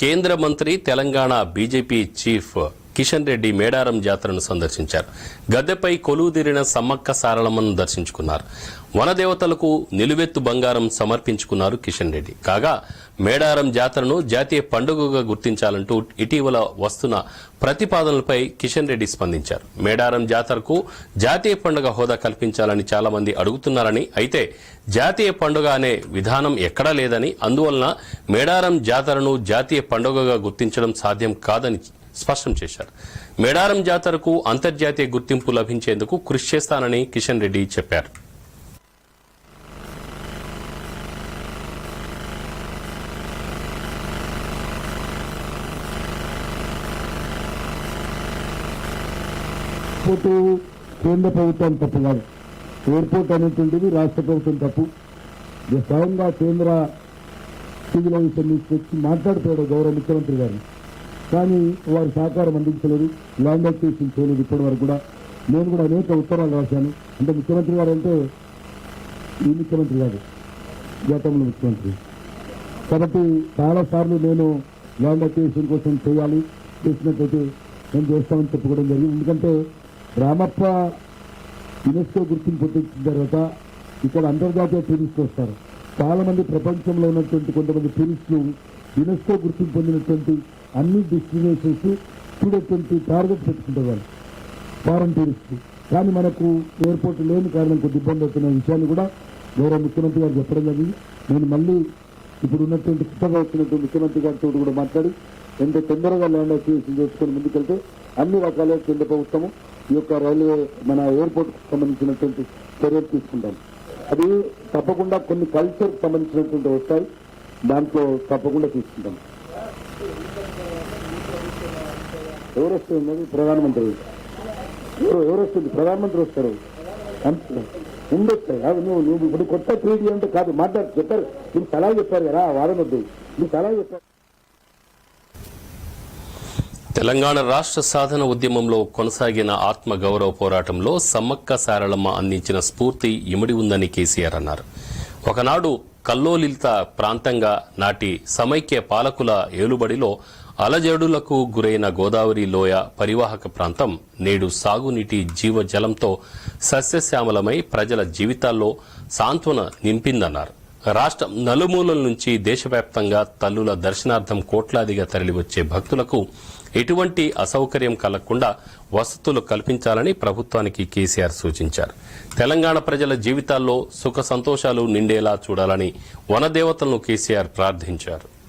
కేంద్ర మంత్రి Telangana BJP chief Kishan Reddy Medaram జాతరను సందర్శించారు. గద్దెపై కొలువుదీరిన సమ్మక్క సారళమ్మను దర్శించుకున్నారు. వనదేవతలకు నిలువెత్తు బంగారం సమర్పించుకున్నారు కిషన్ రెడ్డి. కాగా మేడారం జాతరను జాతీయ పండుగగా గుర్తించాలంటూ ఇటీవల వస్తున్న ప్రతిపాదనలపై కిషన్ రెడ్డి స్పందించారు. మేడారం జాతరకు జాతీయ పండుగ హోదా కల్పించాలని చాలా మంది అడుగుతున్నారని అయితే జాతీయ పండుగ అనే విధానం ఎక్కడా లేదని అందువలన మేడారం జాతరను జాతీయ పండుగగా గుర్తించడం సాధ్యం కాదని స్పష్టం చేశారు. మేడారం జాతరకు అంతర్జాతీయ గుర్తింపు లభించేందుకు కృషి చేస్తానని కిషన్ రెడ్డి చెప్పారు. కేంద్ర ప్రభుత్వం తప్పు కాదు. ఎయిర్పోర్ట్ అనేటువంటిది రాష్ట్ర ప్రభుత్వం తప్పు. స్వయంగా కేంద్ర సివిల్ ఆఫీసర్ తీసుకొచ్చి మాట్లాడుతాడు గౌరవ ముఖ్యమంత్రి గారు. కానీ వారు సహకారం అందించలేదు. ల్యాండ్ అక్విజిషన్ చేయలేదు ఇప్పటి వరకు కూడా. నేను కూడా అనేక ఉత్తరాలు రాశాను. అంటే ముఖ్యమంత్రి గారు అంటే ఈ ముఖ్యమంత్రి గారు గతంలో ముఖ్యమంత్రి. కాబట్టి చాలా సార్లు నేను ల్యాండ్ అక్విజిషన్ కోసం చేయాలి. చేసినట్లయితే నేను చేస్తామని చెప్పుకోవడం జరిగింది. ఎందుకంటే రామప్ప యునెస్కో గుర్తింపు పొందించిన తర్వాత ఇక్కడ అంతర్జాతీయ టూరిస్టులు వస్తారు. చాలామంది ప్రపంచంలో ఉన్నటువంటి కొంతమంది టూరిస్టులు యునెస్కో గుర్తింపు పొందినటువంటి అన్ని డెస్టినేషన్స్ చూడేటువంటి టార్గెట్ పెట్టుకుంటారు వాళ్ళు ఫారెన్ టూరిస్ట్ కానీ మనకు ఎయిర్పోర్ట్ లేని కారణం కొద్ది ఇబ్బంది అవుతున్న విషయాన్ని కూడా గౌరవ ముఖ్యమంత్రి గారు చెప్పడం జరిగింది. నేను మళ్ళీ ఇప్పుడు ఉన్నటువంటి కొత్తగా వచ్చినటువంటి ముఖ్యమంత్రి గారితో కూడా మాట్లాడి ఎంత తొందరగా ల్యాండ్ అక్విజిషన్ చేసుకొని ముందుకెళ్తే అన్ని రకాల కేంద్ర ప్రభుత్వము ఈ యొక్క రైల్వే మన ఎయిర్పోర్ట్ సంబంధించినటువంటి చర్యలు తీసుకుంటాం అది తప్పకుండా కొన్ని కల్చర్కి సంబంధించినటువంటి వస్తాయి. దాంట్లో తప్పకుండా తీసుకుంటాం. ఎవరు వస్తుంది ప్రధానమంత్రి. ఎవరు ఎవరు వస్తుంది ప్రధానమంత్రి వస్తారు. అంతే. ఉండొస్తాయి నువ్వు నువ్వు ఇప్పుడు కొత్త ట్రీటీ అంటే కాదు మాట్లాడు చెప్పారు. మీరు సలహా చెప్పారు కదా వాదన వద్దు నువ్వు సలహా చెప్పారు. తెలంగాణ రాష్ట్ర సాధన ఉద్యమంలో కొనసాగిన ఆత్మ గౌరవ పోరాటంలో సమ్మక్క సారళమ్మ అందించిన స్ఫూర్తి ఇమిడి ఉందని కేసీఆర్ అన్నారు. ఒకనాడు కల్లోలిత ప్రాంతంగా నాటి సమైక్య పాలకుల ఏలుబడిలో అలజడులకు గురైన గోదావరి లోయ పరివాహక ప్రాంతం నేడు సాగునీటి జీవజలంతో సస్యశ్యామలమై ప్రజల జీవితాల్లో సాంత్వన నింపిందన్నారు. రాష్ట్రం నలుమూలల నుంచి దేశవ్యాప్తంగా తల్లుల దర్శనార్థం కోట్లాదిగా తరలివచ్చే భక్తులకు ఎటువంటి అసౌకర్యం కలగకుండా వసతులు కల్పించాలని ప్రభుత్వానికి కేసీఆర్ సూచించారు. తెలంగాణ ప్రజల జీవితాల్లో సుఖ సంతోషాలు నిండేలా చూడాలని వనదేవతలను కేసీఆర్ ప్రార్థించారు.